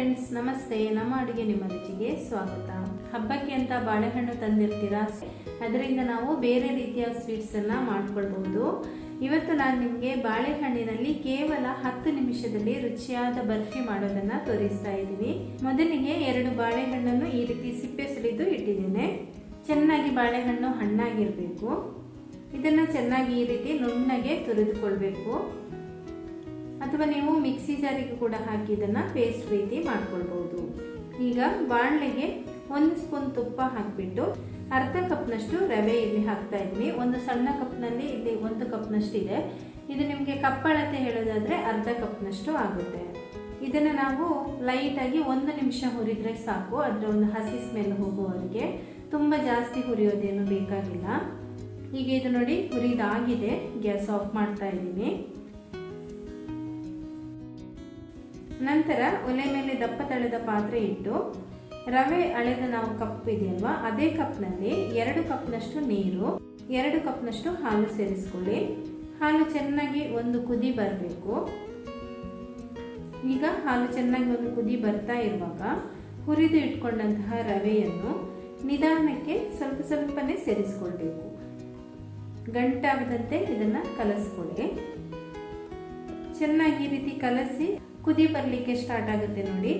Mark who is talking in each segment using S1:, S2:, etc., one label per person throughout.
S1: Friends ನಮಸ್ತೆ. ನಮ್ಮ ಅಡುಗೆ ನಿಮ್ಮ ರುಚಿಗೆ ಸ್ವಾಗತ. ಹಬ್ಬಕ್ಕೆ ಅಂತ ಬಾಳೆಹಣ್ಣು ತಂದಿರ್ತೀರಾ? ಅದರಿಂದ ನಾವು ಬೇರೆ ರೀತಿಯ ಸ್ವೀಟ್ಸನ್ನು ಮಾಡ್ಕೊಳ್ಬಹುದು. ಇವತ್ತು ನಾನು ನಿಮಗೆ ಬಾಳೆಹಣ್ಣಿನಲ್ಲಿ ಕೇವಲ ಹತ್ತು ನಿಮಿಷದಲ್ಲಿ ರುಚಿಯಾದ ಬರ್ಫಿ ಮಾಡೋದನ್ನು ತೋರಿಸ್ತಾ ಇದ್ದೀನಿ. ಮೊದಲಿಗೆ ಎರಡು ಬಾಳೆಹಣ್ಣನ್ನು ಈ ರೀತಿ ಸಿಪ್ಪೆ ಸುಳಿದು ಇಟ್ಟಿದ್ದೇನೆ. ಚೆನ್ನಾಗಿ ಬಾಳೆಹಣ್ಣು ಹಣ್ಣಾಗಿರಬೇಕು. ಇದನ್ನು ಚೆನ್ನಾಗಿ ಈ ರೀತಿ ನುಣ್ಣಗೆ ತುರಿದುಕೊಳ್ಬೇಕು. ಅಥವಾ ನೀವು ಮಿಕ್ಸಿ ಜಾರಿಗೆ ಕೂಡ ಹಾಕಿ ಇದನ್ನು ಪೇಸ್ಟ್ ರೀತಿ ಮಾಡ್ಕೊಳ್ಬೋದು ಈಗ ಬಾಣಲೆಗೆ ಒಂದು ಸ್ಪೂನ್ ತುಪ್ಪ ಹಾಕಿಬಿಟ್ಟು ಅರ್ಧ ಕಪ್ನಷ್ಟು ರವೆ ಇಲ್ಲಿ ಹಾಕ್ತಾ ಇದ್ದೀನಿ. ಒಂದು ಸಣ್ಣ ಕಪ್ನಲ್ಲಿ ಇಲ್ಲಿ ಒಂದು ಕಪ್ನಷ್ಟು ಇದೆ. ಇದು ನಿಮಗೆ ಕಪ್ಪಳತೆ ಹೇಳೋದಾದರೆ ಅರ್ಧ ಕಪ್ನಷ್ಟು ಆಗುತ್ತೆ. ಇದನ್ನು ನಾವು ಲೈಟಾಗಿ ಒಂದು ನಿಮಿಷ ಹುರಿದ್ರೆ ಸಾಕು. ಅದರ ಒಂದು ಹಸಿ ಸ್ಮೆಲ್ ಹೋಗುವವರೆಗೆ ತುಂಬ ಜಾಸ್ತಿ ಹುರಿಯೋದೇನು ಬೇಕಾಗಿಲ್ಲ. ಈಗ ಇದು ನೋಡಿ ಹುರಿದಾಗಿದೆ. ಗ್ಯಾಸ್ ಆಫ್ ಮಾಡ್ತಾ ಇದ್ದೀನಿ. ನಂತರ ಒಲೆ ಮೇಲೆ ದಪ್ಪ ತಳೆದ ಪಾತ್ರೆ ಇಟ್ಟು ರವೆ ಅಳೆದ ನಾವು ಕಪ್ ಇದೆಯಲ್ವಾ, ಅದೇ ಕಪ್ನಲ್ಲಿ ಎರಡು ಕಪ್ನಷ್ಟು ನೀರು, ಎರಡು ಕಪ್ನಷ್ಟು ಹಾಲು ಸೇರಿಸ್ಕೊಳ್ಳಿ. ಹಾಲು ಚೆನ್ನಾಗಿ ಒಂದು ಕುದಿ ಬರಬೇಕು. ಈಗ ಹಾಲು ಚೆನ್ನಾಗಿ ಒಂದು ಕುದಿ ಬರ್ತಾ ಇರುವಾಗ ಹುರಿದು ಇಟ್ಕೊಂಡಂತಹ ರವೆಯನ್ನು ನಿಧಾನಕ್ಕೆ ಸ್ವಲ್ಪ ಸ್ವಲ್ಪನೇ ಸೇರಿಸ್ಕೊಳ್ಬೇಕು. ಗಂಟಾಗದಂತೆ ಇದನ್ನು ಕಲಸ್ಕೊಳ್ಳಿ. ಚೆನ್ನಾಗಿ ಈ ರೀತಿ ಕಲಸಿ ಕುದಿ ಬರಲಿಕ್ಕೆ ಸ್ಟಾರ್ಟ್ ಆಗುತ್ತೆ ನೋಡಿ.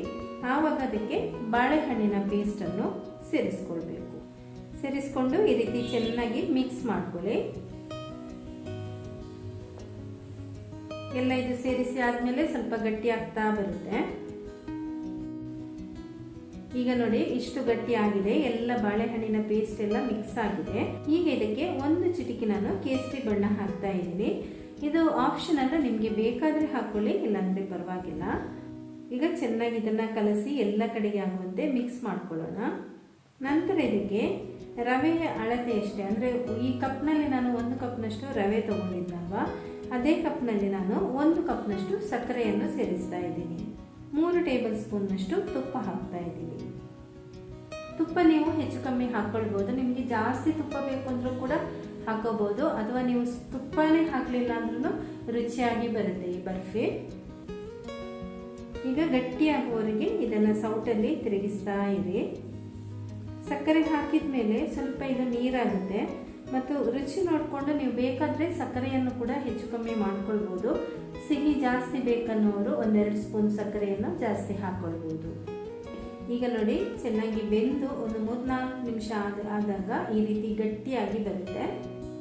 S1: ಆವಾಗ ಅದಕ್ಕೆ ಬಾಳೆಹಣ್ಣಿನ ಪೇಸ್ಟನ್ನು ಸೇರಿಸ್ಕೊಳ್ಬೇಕು. ಸೇರಿಸ್ಕೊಂಡು ಈ ರೀತಿ ಚೆನ್ನಾಗಿ ಮಿಕ್ಸ್ ಮಾಡ್ಕೊಳ್ಳಿ. ಎಲ್ಲ ಇದು ಸೇರಿಸಿ ಆದಮೇಲೆ ಸ್ವಲ್ಪ ಗಟ್ಟಿ ಆಗ್ತಾ ಬರುತ್ತೆ. ಈಗ ನೋಡಿ ಇಷ್ಟು ಗಟ್ಟಿ ಆಗಿದೆ. ಎಲ್ಲ ಬಾಳೆಹಣ್ಣಿನ ಪೇಸ್ಟ್ ಎಲ್ಲ ಮಿಕ್ಸ್ ಆಗಿದೆ. ಈಗ ಇದಕ್ಕೆ ಒಂದು ಚಿಟಿಕೆ ನಾನು ಕೇಸರಿ ಬಣ್ಣ ಹಾಕ್ತಾ ಇದ್ದೀನಿ. ಇದು ಆಪ್ಷನ್ ಅಲ್ಲ, ನಿಮಗೆ ಬೇಕಾದರೆ ಹಾಕೊಳ್ಳಿ, ಇಲ್ಲಾಂದರೆ ಪರವಾಗಿಲ್ಲ. ಈಗ ಚೆನ್ನಾಗಿ ಇದನ್ನು ಕಲಸಿ ಎಲ್ಲ ಕಡೆಗೆ ಆಗುವಂತೆ ಮಿಕ್ಸ್ ಮಾಡ್ಕೊಳ್ಳೋಣ. ನಂತರ ಇದಕ್ಕೆ ರವೆಯ ಅಳತೆ ಅಷ್ಟೇ ಅಂದರೆ ಈ ಕಪ್ನಲ್ಲಿ ನಾನು ಒಂದು ಕಪ್ನಷ್ಟು ರವೆ ತೊಗೊಂಡಿದ್ದಲ್ವ, ಅದೇ ಕಪ್ನಲ್ಲಿ ನಾನು ಒಂದು ಕಪ್ನಷ್ಟು ಸಕ್ಕರೆಯನ್ನು ಸೇರಿಸ್ತಾ ಇದ್ದೀನಿ. ಮೂರು ಟೇಬಲ್ ಸ್ಪೂನ್ನಷ್ಟು ತುಪ್ಪ ಹಾಕ್ತಾ ಇದ್ದೀನಿ. ತುಪ್ಪ ನೀವು ಹೆಚ್ಚು ಕಮ್ಮಿ ಹಾಕ್ಕೊಳ್ಬೋದು ನಿಮಗೆ ಜಾಸ್ತಿ ತುಪ್ಪ ಬೇಕು ಅಂದರೂ ಕೂಡ ಹಾಕೋಬೋದು. ಅಥವಾ ನೀವು ತುಪ್ಪನೇ ಹಾಕಲಿಲ್ಲ ಅಂದ್ರೂ ರುಚಿಯಾಗಿ ಬರುತ್ತೆ ಈ ಬರ್ಫಿ. ಈಗ ಗಟ್ಟಿಯಾಗುವವರೆಗೆ ಇದನ್ನು ಸೌಟಲ್ಲಿ ತಿರುಗಿಸ್ತಾ ಇರಿ. ಸಕ್ಕರೆ ಹಾಕಿದ ಮೇಲೆ ಸ್ವಲ್ಪ ಇದು ನೀರಾಗುತ್ತೆ. ಮತ್ತು ರುಚಿ ನೋಡಿಕೊಂಡು ನೀವು ಬೇಕಾದರೆ ಸಕ್ಕರೆಯನ್ನು ಕೂಡ ಹೆಚ್ಚು ಕಮ್ಮಿ ಮಾಡ್ಕೊಳ್ಬೋದು. ಸಿಹಿ ಜಾಸ್ತಿ ಬೇಕನ್ನೋರು ಒಂದೆರಡು ಸ್ಪೂನ್ ಸಕ್ಕರೆಯನ್ನು ಜಾಸ್ತಿ ಹಾಕ್ಕೊಳ್ಬೋದು ಈಗ ನೋಡಿ, ಚೆನ್ನಾಗಿ ಬೆಂದು ಒಂದು ಮೂರ್ನಾಲ್ಕು ನಿಮಿಷ ಆದ ಆದಾಗ ಈ ರೀತಿ ಗಟ್ಟಿಯಾಗಿ ಬರುತ್ತೆ.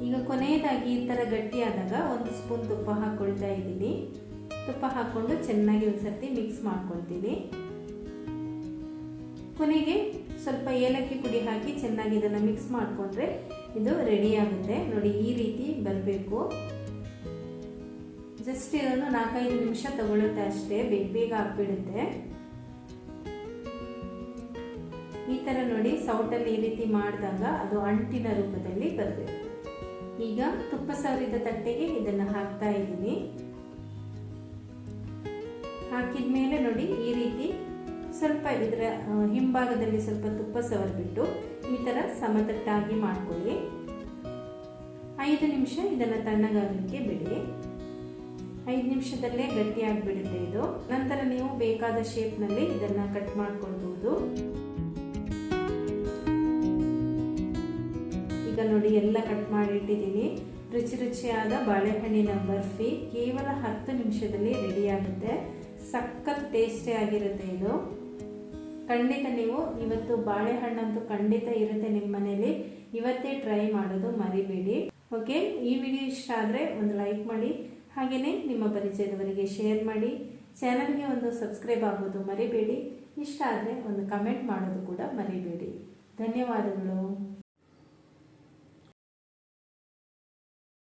S1: ಈಗ ಕೊನೆಯದಾಗಿ ಈ ಥರ ಗಟ್ಟಿಯಾದಾಗ ಒಂದು ಸ್ಪೂನ್ ತುಪ್ಪ ಹಾಕ್ಕೊಳ್ತಾ ಇದ್ದೀನಿ. ತುಪ್ಪ ಹಾಕ್ಕೊಂಡು ಚೆನ್ನಾಗಿ ಒಂದು ಸರ್ತಿ ಮಿಕ್ಸ್ ಮಾಡ್ಕೊಳ್ತೀನಿ. ಕೊನೆಗೆ ಸ್ವಲ್ಪ ಏಲಕ್ಕಿ ಪುಡಿ ಹಾಕಿ ಚೆನ್ನಾಗಿ ಇದನ್ನು ಮಿಕ್ಸ್ ಮಾಡಿಕೊಂಡ್ರೆ ಇದು ರೆಡಿ ಆಗುತ್ತೆ. ನೋಡಿ, ಈ ರೀತಿ ಬರಬೇಕು. ಜಸ್ಟ್ ಇದನ್ನು ನಾಲ್ಕೈದು ನಿಮಿಷ ತಗೊಳ್ಳುತ್ತೆ ಅಷ್ಟೇ, ಬೇಗ ಬೇಗ ಆಗ್ಬಿಡುತ್ತೆ. ಈ ಥರ ನೋಡಿ ಸೌಟಲ್ಲಿ ಈ ರೀತಿ ಮಾಡಿದಾಗ ಅದು ಅಂಟಿನ ರೂಪದಲ್ಲಿ ಬರಬೇಕು ಈಗ ತುಪ್ಪ ಸವರಿದ ತಟ್ಟೆಗೆ ಇದನ್ನು ಹಾಕ್ತಾ ಇದ್ದೀನಿ. ಹಾಕಿದ ಮೇಲೆ ನೋಡಿ ಈ ರೀತಿ ಸ್ವಲ್ಪ ಇದರ ಹಿಂಭಾಗದಲ್ಲಿ ಸ್ವಲ್ಪ ತುಪ್ಪ ಸವರಿಬಿಟ್ಟು ಈ ಥರ ಸಮತಟ್ಟಾಗಿ ಮಾಡ್ಕೊಳ್ಳಿ. ಐದು ನಿಮಿಷ ಇದನ್ನು ತಣ್ಣಗಾಗಲಿಕ್ಕೆ ಬಿಡಿ. ಐದು ನಿಮಿಷದಲ್ಲೇ ಗಟ್ಟಿಯಾಗಿಬಿಡುತ್ತೆ ಇದು. ನಂತರ ನೀವು ಬೇಕಾದ ಶೇಪ್ನಲ್ಲಿ ಇದನ್ನು ಕಟ್ ಮಾಡ್ಕೊಳ್ಬೋದು. ನೋಡಿ ಎಲ್ಲ ಕಟ್ ಮಾಡಿ ಇಟ್ಟಿದ್ದೀನಿ. ರುಚಿ ರುಚಿಯಾದ ಬಾಳೆಹಣ್ಣಿನ ಬರ್ಫಿ ಕೇವಲ ಹತ್ತು ನಿಮಿಷದಲ್ಲಿ ರೆಡಿ ಆಗುತ್ತೆ. ಸಖತ್ ಟೇಸ್ಟಿ ಆಗಿರುತ್ತೆ ಇದು. ಖಂಡಿತ ನೀವು ಇವತ್ತು ಬಾಳೆಹಣ್ಣಂತೂ ಖಂಡಿತ ಇರುತ್ತೆ ನಿಮ್ಮ ಮನೇಲಿ. ಇವತ್ತೇ ಟ್ರೈ ಮಾಡೋದು ಮರಿಬೇಡಿ. ಓಕೆ ಈ ವಿಡಿಯೋ ಇಷ್ಟ ಆದರೆ ಒಂದು ಲೈಕ್ ಮಾಡಿ. ಹಾಗೆಯೇ ನಿಮ್ಮ ಪರಿಚಯದವರಿಗೆ ಶೇರ್ ಮಾಡಿ. ಚಾನಲ್ಗೆ ಒಂದು ಸಬ್ಸ್ಕ್ರೈಬ್ ಆಗೋದು ಮರಿಬೇಡಿ. ಇಷ್ಟ ಆದರೆ ಒಂದು ಕಮೆಂಟ್ ಮಾಡೋದು ಕೂಡ ಮರಿಬೇಡಿ. ಧನ್ಯವಾದಗಳು.